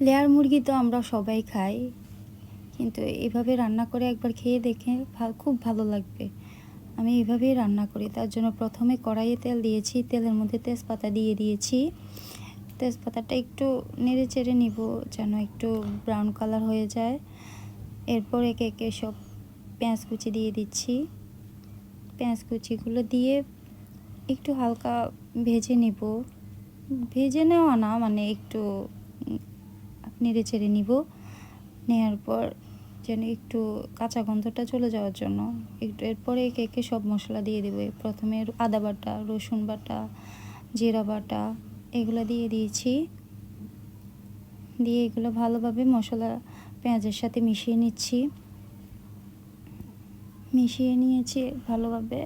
Layer মুরগি তো আমরা সবাই খাই। কিন্তু এভাবে রান্না করে একবার খেয়ে দেখে খুব ভালো লাগবে। আমি এভাবেই রান্না করি। তার জন্য প্রথমে কড়াইয়ে তেল দিয়েছি। তেলের মধ্যে তেজপাতা দিয়ে দিয়েছি। তেজপাতাটা একটু নেড়ে চেড়ে নিব যেন একটু ব্রাউন কালার হয়ে যায়। এরপর একে একে সব পেঁয়াজ কুচি দিয়ে দিচ্ছি। পেঁয়াজ কুচিগুলো দিয়ে একটু হালকা ভেজে নিব। ভেজে নেওয়া না মানে একটু নেড়ে চেড়ে নিব। নেওয়ার পর যেন একটু কাঁচা গন্ধটা চলে যাওয়ার জন্য একটু এরপরে একে একে সব মশলা দিয়ে দেবো। প্রথমে আদা বাটা, রসুন বাটা, জিরা বাটা এগুলো দিয়ে দিয়েছি। দিয়ে এগুলো ভালোভাবে মশলা পেঁয়াজের সাথে মিশিয়ে নিচ্ছি। মিশিয়ে নিয়েছি ভালোভাবে।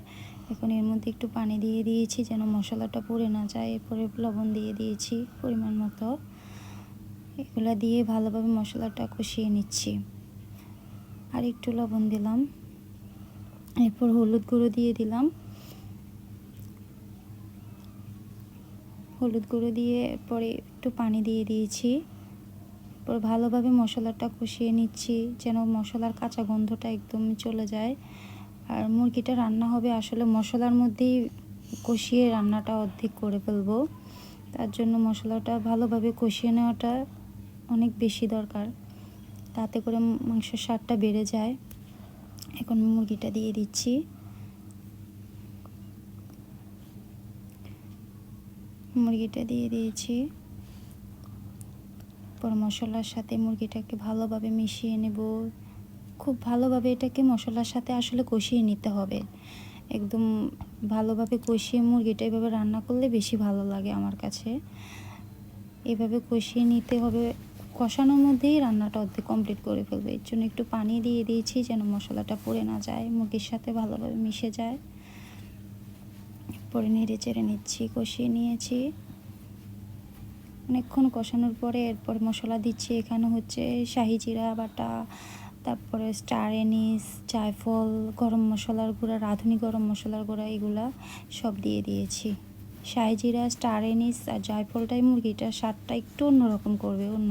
এখন এর মধ্যে একটু পানি দিয়ে দিয়েছি যেন মশলাটা পুড়ে না যায়। এরপরে লবণ দিয়ে দিয়েছি পরিমাণ মতো। এগুলো দিয়ে ভালোভাবে মশলাটা কষিয়ে নিচ্ছি। আর একটু লবণ দিলাম। এরপর হলুদ গুঁড়ো দিয়ে দিলাম। হলুদ গুঁড়ো দিয়ে পরে একটু পানি দিয়ে দিয়েছি। এরপর ভালোভাবে মশলাটা কষিয়ে নিচ্ছি যেন মশলার কাঁচা গন্ধটা একদম চলে যায়। আর মুরগিটা রান্না হবে আসলে মশলার মধ্যেই কষিয়ে রান্নাটা অর্ধেক করে ফেলব। তার জন্য মশলাটা ভালোভাবে কষিয়ে নেওয়াটা অনেক বেশি দরকার। তাতে করে মাংসের স্বাদটা বেড়ে যায়। এখন মুরগিটা দিয়ে দিচ্ছি। মুরগিটা দিয়ে দিয়েছি। পর মশলার সাথে মুরগিটাকে ভালোভাবে মিশিয়ে নেব। খুব ভালোভাবে এটাকে মশলার সাথে আসলে কষিয়ে নিতে হবে। একদম ভালোভাবে কষিয়ে মুরগিটা এভাবে রান্না করলে বেশি ভালো লাগে আমার কাছে। এভাবে কষিয়ে নিতে হবে কষানোর মধ্যেই রান্নাটা অর্ধেক কমপ্লিট করে ফেলবে। এর জন্য একটু পানি দিয়ে দিয়েছি যেন মশলাটা পড়ে না যায়, মুরগির সাথে ভালোভাবে মিশে যায়। পরে নেড়ে চেড়ে নিচ্ছি, কষিয়ে নিয়েছি। অনেকক্ষণ কষানোর পরে এরপর মশলা দিচ্ছি, এখানে হচ্ছে শাহি জিরা বাটা, তারপরে স্টার এনিস, জায়ফল, গরম মশলার গুঁড়া, রাঁধুনি গরম মশলার গুঁড়া, এগুলা সব দিয়ে দিয়েছি। শাহি জিরা স্টার এনিস আর জায়ফলটাই মুরগিটার স্বাদটা একটু অন্যরকম করবে, অন্য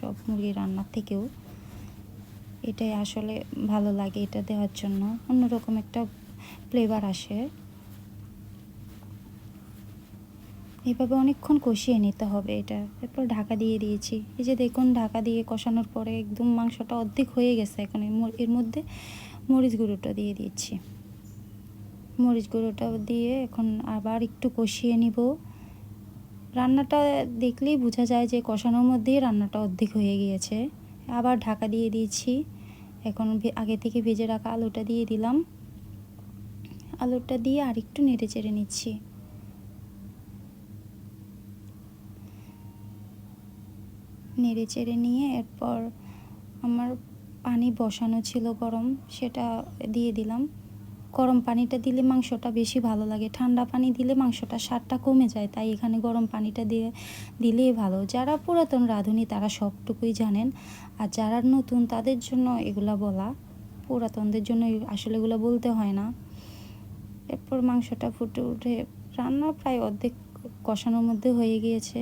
সব মুরগি রান্নার থেকেও। এটাই আসলে ভালো লাগে এটা দেওয়ার জন্য। অন্যরকম একটা ফ্লেভার আসে। এভাবে অনেকক্ষণ কষিয়ে নিতে হবে এটা। এরপর ঢাকা দিয়ে দিয়েছি। এই যে দেখুন, ঢাকা দিয়ে কষানোর পরে একদম মাংসটা অর্ধেক হয়ে গেছে। এখন এর মধ্যে মরিচ গুঁড়োটা দিয়ে দিচ্ছি। মরিচ গুঁড়োটা দিয়ে এখন আবার একটু কষিয়ে নিব। রান্নাটা দেখলেই বোঝা যায় যে কষানোর মধ্যেই রান্নাটা অর্ধেক হয়ে গিয়েছে। আবার ঢাকা দিয়ে দিয়েছি এখন আগে থেকে ভেজে রাখা আলুটা দিয়ে দিলাম। আলুটা দিয়ে আর একটু নেড়ে চেড়ে নিচ্ছি। নেড়ে চেড়ে নিয়ে এরপর আমার পানি বসানো ছিল গরম, সেটা দিয়ে দিলাম। গরম পানিটা দিলে মাংসটা বেশি ভালো লাগে। ঠান্ডা পানি দিলে মাংসটা স্বাদটা কমে যায়, তাই এখানে গরম পানিটা দিয়ে, দিলেই ভালো। যারা পুরাতন রাঁধুনি তারা সবটুকুই জানেন। আর যারা নতুন তাদের জন্য এগুলা বলা, পুরাতনদের জন্য আসলে এগুলো বলতে হয় না। এরপর মাংসটা ফুটে উঠে, রান্না প্রায় অর্ধেক কষানোর মধ্যে হয়ে গিয়েছে।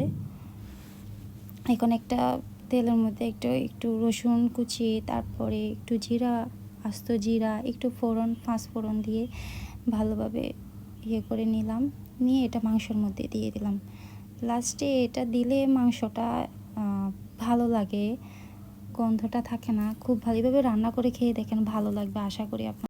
এখন একটা তেলের মধ্যে একটু একটু রসুন কুচি, তারপরে একটু জিরা আস্ত জিরা, একটু ফোড়ন, পাঁচ ফোড়ন দিয়ে ভালোভাবে ইয়ে করে নিলাম। নিয়ে এটা মাংসর মধ্যে দিয়ে দিলাম। লাস্টে এটা দিলে মাংসটা ভালো লাগে, গন্ধটা থাকে না, খুব ভালোভাবে রান্না করে খেয়ে দেখেন ভালো লাগবে, আশা করি আপনার